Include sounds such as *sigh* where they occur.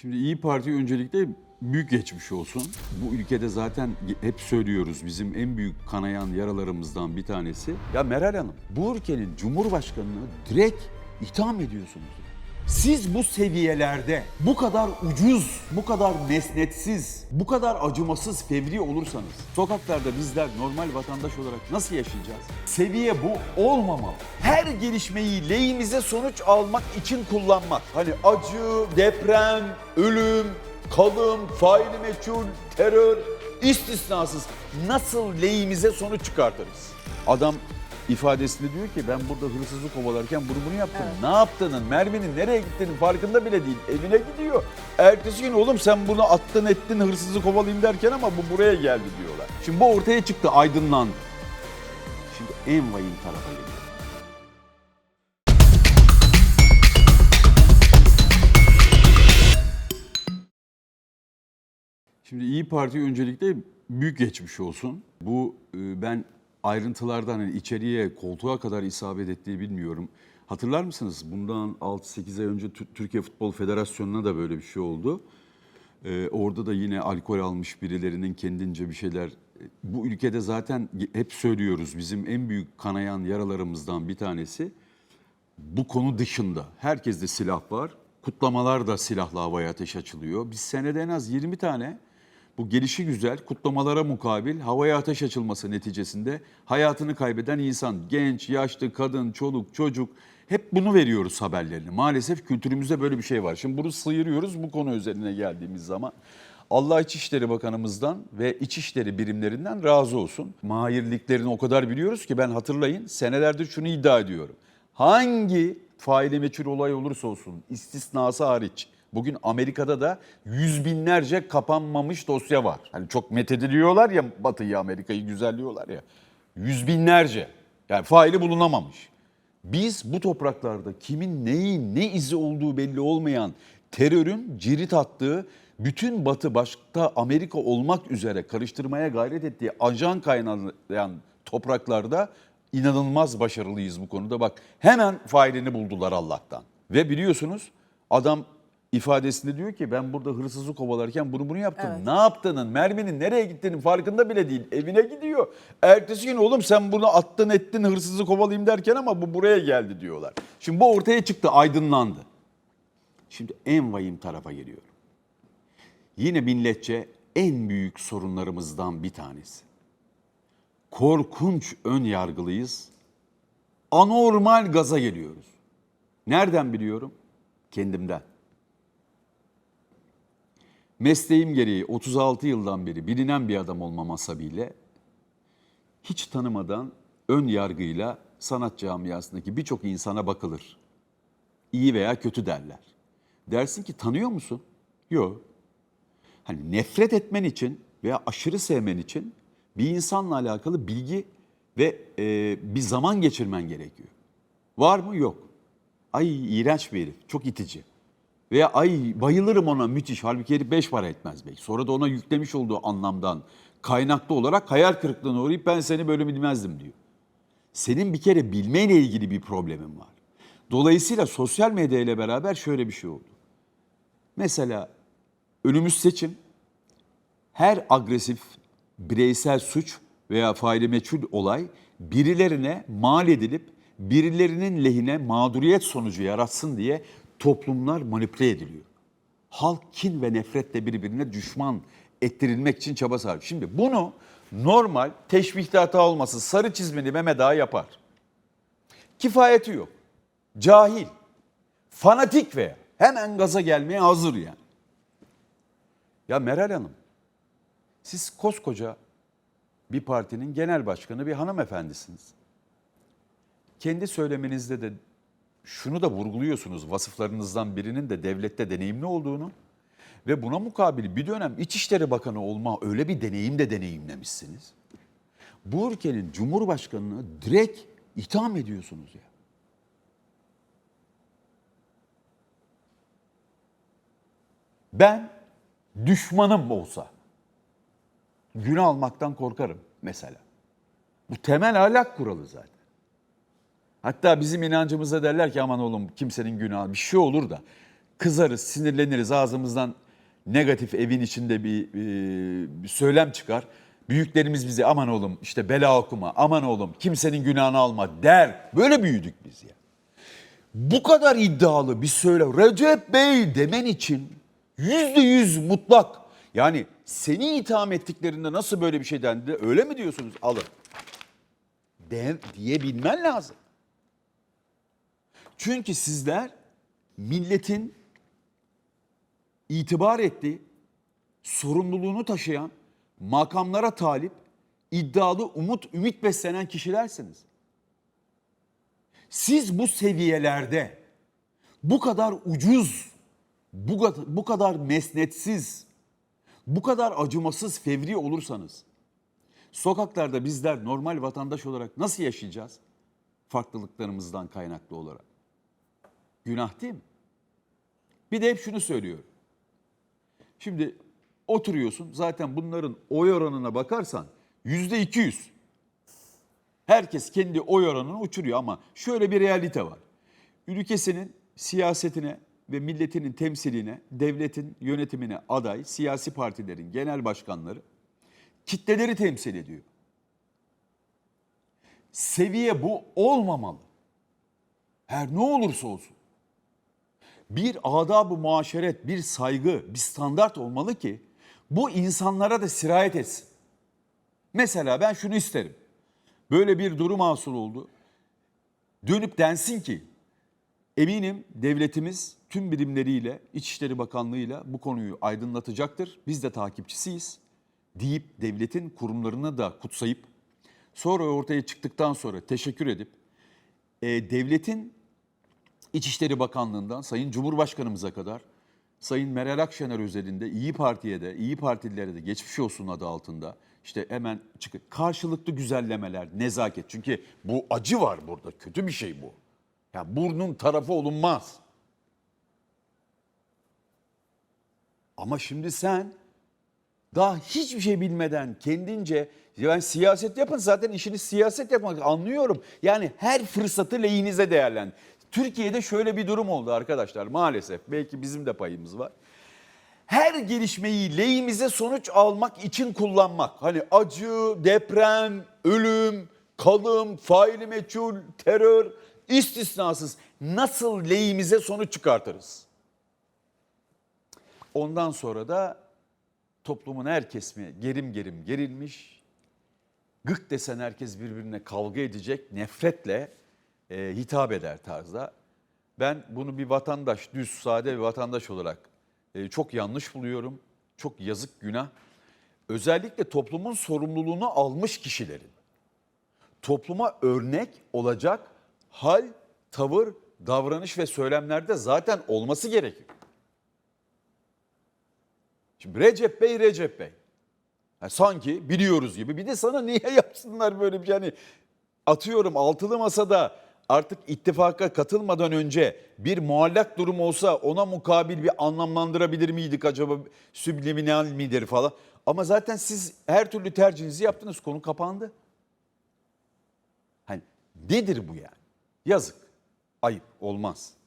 Şimdi İyi Parti öncelikle büyük geçmiş olsun. Bu ülkede zaten hep söylüyoruz bizim en büyük kanayan yaralarımızdan bir tanesi. Ya Meral Hanım bu ülkenin Cumhurbaşkanını direkt itham ediyorsunuz. Siz bu seviyelerde bu kadar ucuz, bu kadar mesnetsiz, bu kadar acımasız fevri olursanız sokaklarda bizler normal vatandaş olarak nasıl yaşayacağız? Seviye bu olmamalı. Her gelişmeyi lehimize sonuç almak için kullanmak. Hani acı, deprem, ölüm, kalım, faili meçhul, terör istisnasız nasıl lehimize sonuç çıkartırız? Adam ifadesinde diyor ki ben burada hırsızı kovalarken bunu bunu yaptım. Ne yaptığının, merminin nereye gittiğinin farkında bile değil. Evine gidiyor. Ertesi gün oğlum sen bunu attın ettin hırsızı kovalayayım derken ama bu buraya geldi diyorlar. Şimdi bu ortaya çıktı aydınlandı. Şimdi en vahim tarafa geliyor. Şimdi İyi Parti öncelikle büyük geçmiş olsun. Bu e, ben ayrıntılardan hani içeriye koltuğa kadar isabet ettiği bilmiyorum. Hatırlar mısınız? Bundan 6-8 ay önce Tü- Türkiye Futbol Federasyonu'na da böyle bir şey oldu. Ee, orada da yine alkol almış birilerinin kendince bir şeyler. Bu ülkede zaten hep söylüyoruz bizim en büyük kanayan yaralarımızdan bir tanesi bu konu dışında. Herkeste silah var. Kutlamalar da silahla havaya ateş açılıyor. Biz senede en az 20 tane bu gelişi güzel kutlamalara mukabil havaya ateş açılması neticesinde hayatını kaybeden insan, genç, yaşlı, kadın, çoluk, çocuk hep bunu veriyoruz haberlerini. Maalesef kültürümüzde böyle bir şey var. Şimdi bunu sıyırıyoruz bu konu üzerine geldiğimiz zaman. Allah İçişleri Bakanımızdan ve İçişleri birimlerinden razı olsun. Mahirliklerini o kadar biliyoruz ki ben hatırlayın senelerdir şunu iddia ediyorum. Hangi faili meçhul olay olursa olsun istisnası hariç bugün Amerika'da da yüz binlerce kapanmamış dosya var. Hani çok methediliyorlar ya Batı'yı Amerika'yı güzelliyorlar ya. Yüz binlerce yani faili bulunamamış. Biz bu topraklarda kimin neyin ne izi olduğu belli olmayan terörün cirit attığı bütün Batı başta Amerika olmak üzere karıştırmaya gayret ettiği ajan kaynayan topraklarda inanılmaz başarılıyız bu konuda. Bak hemen failini buldular Allah'tan. Ve biliyorsunuz adam ifadesinde diyor ki ben burada hırsızı kovalarken bunu bunu yaptım. Evet. Ne yaptığının, merminin nereye gittiğinin farkında bile değil. Evine gidiyor. Ertesi gün oğlum sen bunu attın ettin hırsızı kovalayayım derken ama bu buraya geldi diyorlar. Şimdi bu ortaya çıktı, aydınlandı. Şimdi en vahim tarafa geliyorum. Yine milletçe en büyük sorunlarımızdan bir tanesi. Korkunç ön yargılıyız. Anormal gaza geliyoruz. Nereden biliyorum? Kendimden. Mesleğim gereği 36 yıldan beri bilinen bir adam olmam hasebiyle hiç tanımadan ön yargıyla sanat camiasındaki birçok insana bakılır. İyi veya kötü derler. Dersin ki tanıyor musun? Yok. Hani nefret etmen için veya aşırı sevmen için bir insanla alakalı bilgi ve e, bir zaman geçirmen gerekiyor. Var mı? Yok. Ay iğrenç bir herif, çok itici. Veya ay bayılırım ona müthiş. Halbuki herif beş para etmez belki. Sonra da ona yüklemiş olduğu anlamdan kaynaklı olarak hayal kırıklığına uğrayıp ben seni böyle bilmezdim diyor. Senin bir kere bilmeyle ilgili bir problemin var. Dolayısıyla sosyal medya ile beraber şöyle bir şey oldu. Mesela önümüz seçim. Her agresif bireysel suç veya faili meçhul olay birilerine mal edilip birilerinin lehine mağduriyet sonucu yaratsın diye toplumlar manipüle ediliyor. Halk kin ve nefretle birbirine düşman ettirilmek için çaba sarf. Şimdi bunu normal teşbihte hata olması sarı çizmeli Mehmet Ağa yapar. Kifayeti yok. Cahil, fanatik veya hemen gaza gelmeye hazır yani. Ya Meral Hanım, siz koskoca bir partinin genel başkanı bir hanımefendisiniz. Kendi söylemenizde de şunu da vurguluyorsunuz vasıflarınızdan birinin de devlette deneyimli olduğunu ve buna mukabil bir dönem İçişleri Bakanı olma öyle bir deneyim de deneyimlemişsiniz. Bu ülkenin Cumhurbaşkanını direkt itham ediyorsunuz ya. Ben düşmanım olsa günah almaktan korkarım mesela. Bu temel ahlak kuralı zaten. Hatta bizim inancımızda derler ki aman oğlum kimsenin günahı bir şey olur da kızarız, sinirleniriz, ağzımızdan negatif evin içinde bir, e, bir söylem çıkar. Büyüklerimiz bize aman oğlum işte bela okuma, aman oğlum kimsenin günahını alma der. Böyle büyüdük biz ya. Bu kadar iddialı bir söyle Recep Bey demen için yüzde yüz mutlak. Yani seni itham ettiklerinde nasıl böyle bir şey dendi öyle mi diyorsunuz alın. De, diyebilmen lazım. Çünkü sizler milletin itibar ettiği, sorumluluğunu taşıyan, makamlara talip, iddialı, umut, ümit beslenen kişilersiniz. Siz bu seviyelerde bu kadar ucuz, bu bu kadar mesnetsiz, bu kadar acımasız, fevri olursanız sokaklarda bizler normal vatandaş olarak nasıl yaşayacağız? Farklılıklarımızdan kaynaklı olarak. Günah değil mi? Bir de hep şunu söylüyorum. Şimdi oturuyorsun zaten bunların oy oranına bakarsan yüzde 200. Herkes kendi oy oranını uçuruyor ama şöyle bir realite var. Ülkesinin siyasetine ve milletinin temsiline, devletin yönetimine aday siyasi partilerin genel başkanları kitleleri temsil ediyor. Seviye bu olmamalı. Her ne olursa olsun. Bir adab-ı muaşeret, bir saygı, bir standart olmalı ki bu insanlara da sirayet etsin. Mesela ben şunu isterim. Böyle bir durum hasıl oldu. Dönüp densin ki eminim devletimiz tüm birimleriyle, İçişleri Bakanlığı'yla bu konuyu aydınlatacaktır. Biz de takipçisiyiz deyip devletin kurumlarını da kutsayıp sonra ortaya çıktıktan sonra teşekkür edip e, devletin İçişleri Bakanlığı'ndan Sayın Cumhurbaşkanımıza kadar Sayın Meral Akşener özelinde İyi Parti'ye de İyi Partililere de geçmiş olsun adı altında işte hemen çıkıp karşılıklı güzellemeler, nezaket. Çünkü bu acı var burada. Kötü bir şey bu. Ya burnun tarafı olunmaz. Ama şimdi sen daha hiçbir şey bilmeden kendince yani siyaset yapın zaten işiniz siyaset yapmak anlıyorum. Yani her fırsatı lehinize değerlen. Türkiye'de şöyle bir durum oldu arkadaşlar maalesef. Belki bizim de payımız var. Her gelişmeyi lehimize sonuç almak için kullanmak. Hani acı, deprem, ölüm, kalım, faili meçhul, terör istisnasız nasıl lehimize sonuç çıkartırız? Ondan sonra da toplumun her kesimi gerim gerim gerilmiş. Gık desen herkes birbirine kavga edecek, nefretle e, hitap eder tarzda. Ben bunu bir vatandaş, düz, sade bir vatandaş olarak e, çok yanlış buluyorum. Çok yazık, günah. Özellikle toplumun sorumluluğunu almış kişilerin topluma örnek olacak hal, tavır, davranış ve söylemlerde zaten olması gerekiyor. Şimdi Recep Bey, Recep Bey. Ha, sanki biliyoruz gibi. Bir de sana niye *laughs* yapsınlar böyle bir şey? Yani atıyorum altılı masada artık ittifaka katılmadan önce bir muallak durum olsa ona mukabil bir anlamlandırabilir miydik acaba? Subliminal midir falan. Ama zaten siz her türlü tercihinizi yaptınız. Konu kapandı. Hani nedir bu yani? Yazık. Ayıp. Olmaz.